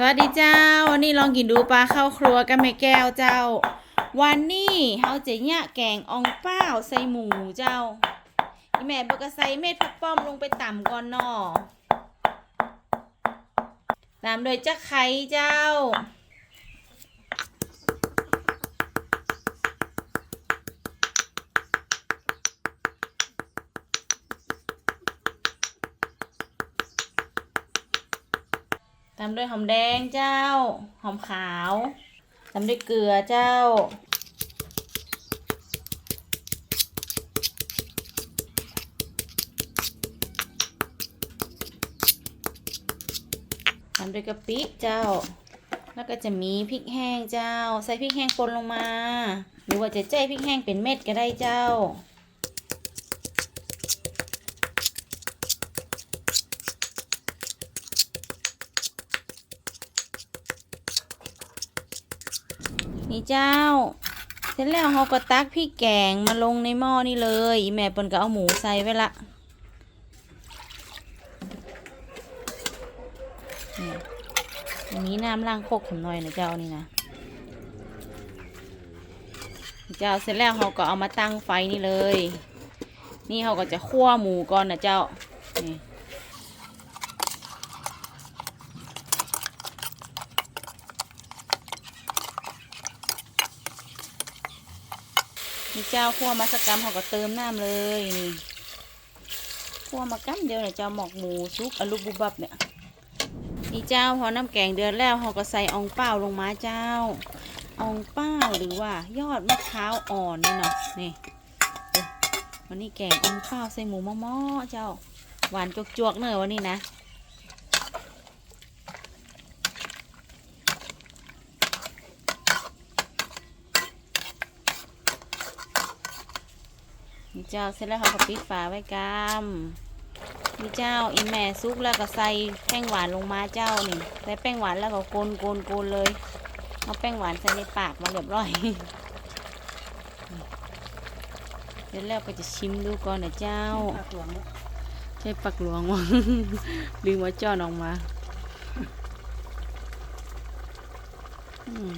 สวัสดีเจ้า วันนี้ลองกินดูปลาข้าวครัวกันไหมแก้วเจ้า วันนี้เฮาจะเนี่ยแกงอ่องเป้าใส่หมูเจ้าอีแม่บอกใส่เม็ดผักป้อมลงไปต่ำก่อนนอตามโดยจะไข่เจ้า ตามด้วยหอมแดงเจ้า หอมขาว ตามด้วยเกลือเจ้า ตามด้วยกะปิเจ้า แล้วก็จะมีพริกแห้งเจ้า ใส่พริกแห้งปนลงมา หรือว่าจะใจพริกแห้งเป็นเม็ดก็ได้เจ้า นี่เจ้า เสร็จแล้วเราก็ตักพริกแกงมาลงในหม้อนี่เลยอีแม่เปิ้นก็เอาหมูใส่ไว้ละนี่อันนี้น้ำล้างโคกผมหน่อยนะเจ้านี่นะเจ้าเสร็จแล้วเราก็เอามาตั้งไฟนี่เลย นี่เราก็จะคั่วหมูก่อนนะเจ้านี่ นี่เจ้าคั่วมาสกกรรมเขาก็เติมน้ำเลยนี่คั่วมากัมเดียวเนี่ยเจ้าหมอกหมูซุกอลูบุบับเนี่ยนี่เจ้าพอน้ำแกงเดือดแล้วเขาก็ใส่อองเป้าลงมาเจ้าอองเป้าหรือว่ายอดมะพร้าวอ่อนนี่เนาะนี่วันนี้แกงอองเป้าใส่หมูมะม่อเจ้าหวานจวกๆเนอะวันนี้นะ นี่เจ้าเสร็จแล้วเขาก็ปิดฝาไว้กามนี่เจ้าอีแม่ซุปแล้วก็ใส่แป้งหวานลงมาเจ้านี่ใส่แป้งหวานแล้วก็โกนโกนโกนเลยเอาแป้งหวานใส่ในปากมาเรียบร้อยเสร็จแล้วก็จะชิมดูก่อนนะเจ้าใช่ปักหลวงวะลืมว่าจ้อนออกมาอืม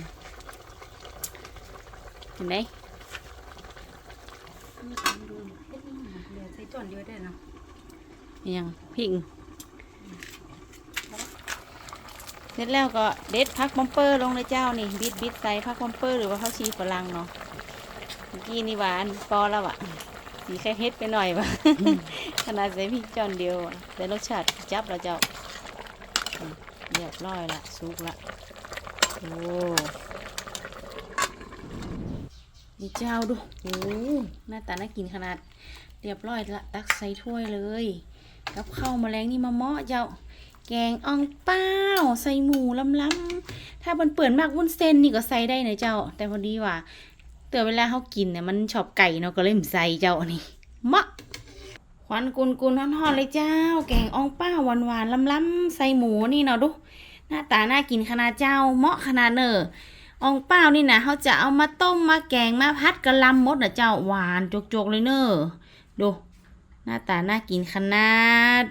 เห็นไหม นี่ทำดูเฮ็ดนี่เดี๋ยว ใส่จอนเดียวได้เนาะยังพิงเสร็จแล้วก็เด็ดพักบัมเปอร์ลงเลยเจ้านี่บิดบิดใส่พักบัมเปอร์หรือว่าข้าวชีฝรั่งเนาะเมื่อกี้นี่หวานปอแล้วอะสีแค่เฮ็ดไปหน่อยวะขนาดใส่พริกจอนเดียวอะแต่รสชาติจับแล้วเจ้าอืมเรียบร้อยละสุกละโอ้ นี่เจ้าดูโอ้หน้าตาน่ากินขนาด เรียบร้อยละตักใส่ถ้วยเลย กับข้าวแมลงนี่มาเหมาะเจ้า แกงอ่องเป้า ใส่หมูล้ำๆถ้ามันเปิดมากวุ้นเส้นนี่ก็ใส่ได้นะเจ้า แต่พอดีว่าเตือเวลาเขากินเนี่ยมันชอบไก่เนาะก็เลยไม่ใส่เจ้านี่เหมาะควันกุนกุนๆฮ้อนๆเลยเจ้า แกงอ่องเป้าหวานๆล้ำๆใส่หมูนี่เนาะดูหน้าตาน่ากินขนาดเจ้าเหมาะขนาดเนออ่ องเป้านี่นะเขาจะเอามาต้มมาแกงมาพัดกะลำมดนะเจ้าหวานจกๆเลยเนอะดู หน้าตาน่ากินขนาด